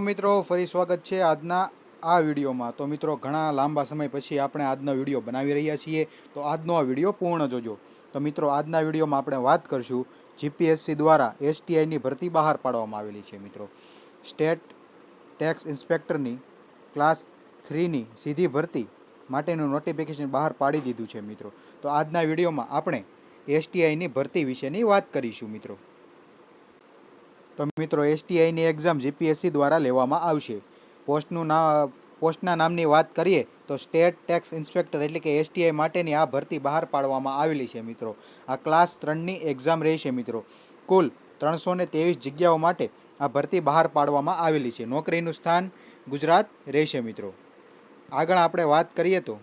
મિત્રો, ફરી સ્વાગત છે આજના આ વિડીયોમાં. તો મિત્રો, ઘણા લાંબા સમય પછી આપણે આજનો વીડિયો બનાવી રહ્યા છીએ. તો આજનો આ વીડિયો પૂર્ણ જોજો. તો મિત્રો, આજના વિડીયોમાં આપણે વાત કરશું જીપીએસસી દ્વારા એસટીઆઈની ભરતી બહાર પાડવામાં આવેલી છે, મિત્રો. સ્ટેટ ટેક્સ ઇન્સ્પેક્ટરની ક્લાસ થ્રીની સીધી ભરતી માટેનું નોટિફિકેશન બહાર પાડી દીધું છે, મિત્રો. તો આજના વિડીયોમાં આપણે એસટીઆઈની ભરતી વિશેની વાત કરીશું, મિત્રો. તો મિત્રો એસટીઆઈની એક્ઝામ જીપીએસસી દ્વારા લેવામાં આવશે. પોસ્ટનું ના, પોસ્ટના નામની વાત કરીએ તો સ્ટેટ ટેક્સ ઇન્સ્પેક્ટર એટલે કે એસટીઆઈ માટેની આ ભરતી બહાર પાડવામાં આવેલી છે મિત્રો. આ ક્લાસ ત્રણની એક્ઝામ રહેશે મિત્રો. કુલ ત્રણસો ને ત્રેવીસ જગ્યાઓ માટે આ ભરતી બહાર પાડવામાં આવેલી છે. નોકરીનું સ્થાન ગુજરાત રહેશે મિત્રો. આગળ આપણે વાત કરીએ તો.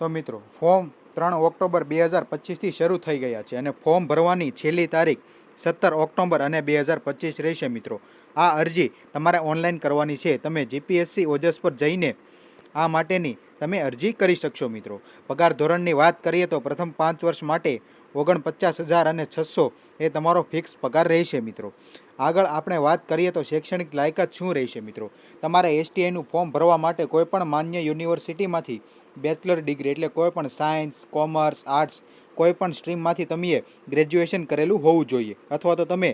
તો મિત્રો, ફોર્મ ત્રણ ઓક્ટોબર બે હજાર પચીસથી શરૂ થઈ ગયા છે અને ફોર્મ ભરવાની છેલ્લી તારીખ સત્તર ઓક્ટોબર અને બે હજાર પચીસ રહેશે મિત્રો. આ અરજી તમારે ઓનલાઈન કરવાની છે. તમે જીપીએસસી ઓજસ પર જઈને આ માટેની તમે અરજી કરી શકશો મિત્રો. પગાર ધોરણની વાત કરીએ તો પ્રથમ પાંચ વર્ષ માટે ઓગણપચાસ હજાર અને છસો એ તમારો ફિક્સ પગાર રહેશે મિત્રો. આગળ આપણે વાત કરીએ તો શૈક્ષણિક લાયકાત શું રહેશે મિત્રો? તમારે એસટીઆઈનું ફોર્મ ભરવા માટે કોઈપણ માન્ય યુનિવર્સિટીમાંથી બેચલર ડિગ્રી એટલે કોઈપણ સાયન્સ, કોમર્સ, આર્ટ્સ, કોઈપણ સ્ટ્રીમમાંથી તમે ગ્રેજ્યુએશન કરેલું હોવું જોઈએ. અથવા તો તમે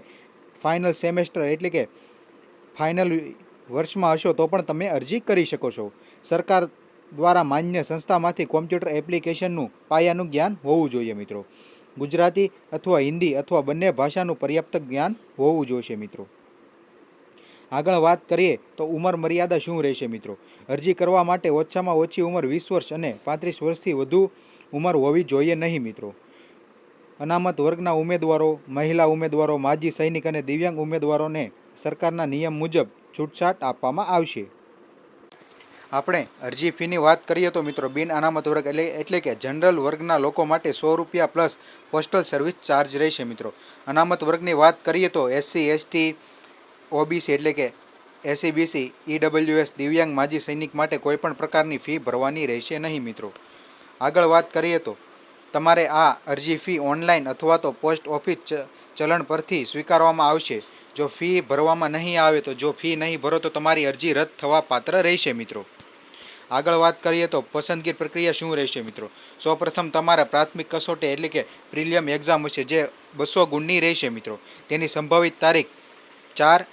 ફાઇનલ સેમેસ્ટર એટલે કે ફાઇનલ વર્ષમાં હશો તો પણ તમે અરજી કરી શકો છો. સરકાર દ્વારા માન્ય સંસ્થામાંથી કોમ્પ્યુટર એપ્લિકેશનનું પાયાનું જ્ઞાન હોવું જોઈએ મિત્રો. ગુજરાતી અથવા હિન્દી અથવા બંને ભાષાનું પર્યાપ્ત જ્ઞાન હોવું જોઈશે મિત્રો. આગળ વાત કરીએ તો ઉંમર મર્યાદા શું રહેશે મિત્રો? અરજી કરવા માટે ઓછામાં ઓછી ઉંમર વીસ વર્ષ અને પાંત્રીસ વર્ષથી વધુ ઉંમર હોવી જોઈએ નહીં મિત્રો. અનામત વર્ગના ઉમેદવારો, મહિલા ઉમેદવારો, માજી સૈનિક અને દિવ્યાંગ ઉમેદવારોને સરકારના નિયમ મુજબ છૂટછાટ આપવામાં આવશે. આપણે અરજી ફીની વાત કરીએ તો મિત્રો બિન અનામત વર્ગ એટલે એટલે કે જનરલ વર્ગના લોકો માટે સો રૂપિયા પ્લસ પોસ્ટલ સર્વિસ ચાર્જ રહેશે મિત્રો. અનામત વર્ગની વાત કરીએ તો એસસી એસટી ઓબીસી એટલે કે એસસીબીસી ઈડબલ્યુએસ દિવ્યાંગ માજી સૈનિક માટે કોઈપણ પ્રકારની ફી ભરવાની રહેશે નહીં મિત્રો. આગળ વાત કરીએ તો તમારે આ અરજી ફી ઓનલાઈન અથવા તો પોસ્ટ ઓફિસ ચલણ પરથી સ્વીકારવામાં આવશે. જો ફી ભરવામાં નહીં આવે તો જો ફી નહીં ભરો તો તમારી અરજી રદ થવા પાત્ર રહેશે, મિત્રો. આગળ વાત કરીએ તો પસંદગી પ્રક્રિયા શું રહેશે, મિત્રો? સૌપ્રથમ તમારા પ્રાથમિક કસોટી એટલે કે પ્રિલિયમ એક્ઝામ હશે, જે બસો ગુણની રહેશે, મિત્રો. તેની સંભવિત તારીખ ચાર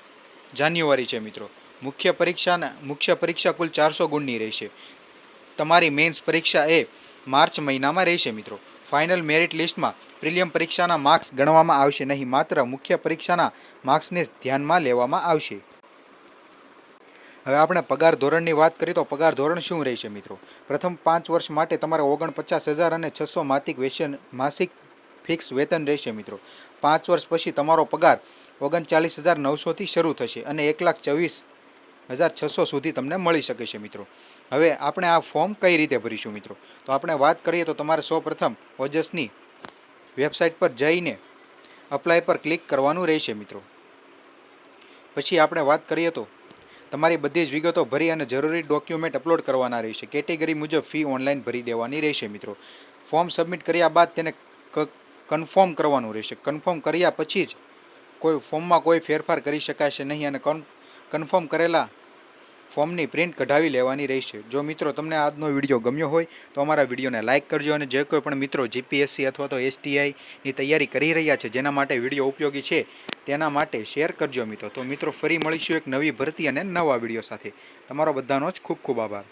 જાન્યુઆરી છે, મિત્રો. મુખ્ય પરીક્ષાના, મુખ્ય પરીક્ષા કુલ ચારસો ગુણની રહેશે. તમારી મેન્સ પરીક્ષા એ માર્ચ મહિનામાં રહેશે મિત્રો. ફાઇનલ મેરિટ લિસ્ટમાં પ્રિલિયમ પરીક્ષાના માર્ક્સ ગણવામાં આવશે નહીં, માત્ર મુખ્ય પરીક્ષાના માર્ક્સને જ ધ્યાનમાં લેવામાં આવશે. હવે આપણે પગાર ધોરણની વાત કરીએ તો પગાર ધોરણ શું રહેશે મિત્રો? પ્રથમ પાંચ વર્ષ માટે તમારે ઓગણપચાસ હજાર અને છસો માસિક વેતન, માસિક ફિક્સ વેતન રહેશે મિત્રો. પાંચ વર્ષ પછી તમારો પગાર ઓગણચાલીસ હજાર નવસોથી શરૂ થશે અને એક લાખ ચોવીસ હજાર છસો સુધી તમને મળી શકે છે મિત્રો. હવે આપણે આ ફોર્મ કઈ રીતે ભરીશું મિત્રો? તો આપણે વાત કરીએ તો તમારે સૌપ્રથમ ઓજસની વેબસાઇટ પર જઈને અપ્લાય પર ક્લિક કરવાનું રહેશે મિત્રો. પછી આપણે વાત કરીએ તો તમારી બધી જ વિગતો ભરી અને જરૂરી ડોક્યુમેન્ટ અપલોડ કરવાના રહેશે. કેટેગરી મુજબ ફી ઓનલાઈન ભરી દેવાની રહેશે મિત્રો. ફોર્મ સબમિટ કર્યા બાદ તેને કન્ફર્મ કરવાનું રહેશે. કન્ફર્મ કર્યા પછી જ કોઈ ફોર્મમાં કોઈ ફેરફાર કરી શકાશે નહીં અને કન્ફર્મ કરેલા ફોર્મની પ્રિન્ટ કઢાવી લેવાની રહેશે. જો મિત્રો તમને આજનો વીડિયો ગમ્યો હોય, તો અમારા વિડીયોને લાઇક કરજો અને જે કોઈ પણ મિત્રો જીપીએસસી અથવા તો એસટીઆઈની તૈયારી કરી રહ્યા છે, જેના માટે વીડિયો ઉપયોગી છે, તેના માટે શેર કરજો મિત્રો. તો મિત્રો, ફરી મળીશું એક નવી ભરતી અને નવા વીડિયો સાથે. તમારો બધાનો જ ખૂબ ખૂબ આભાર.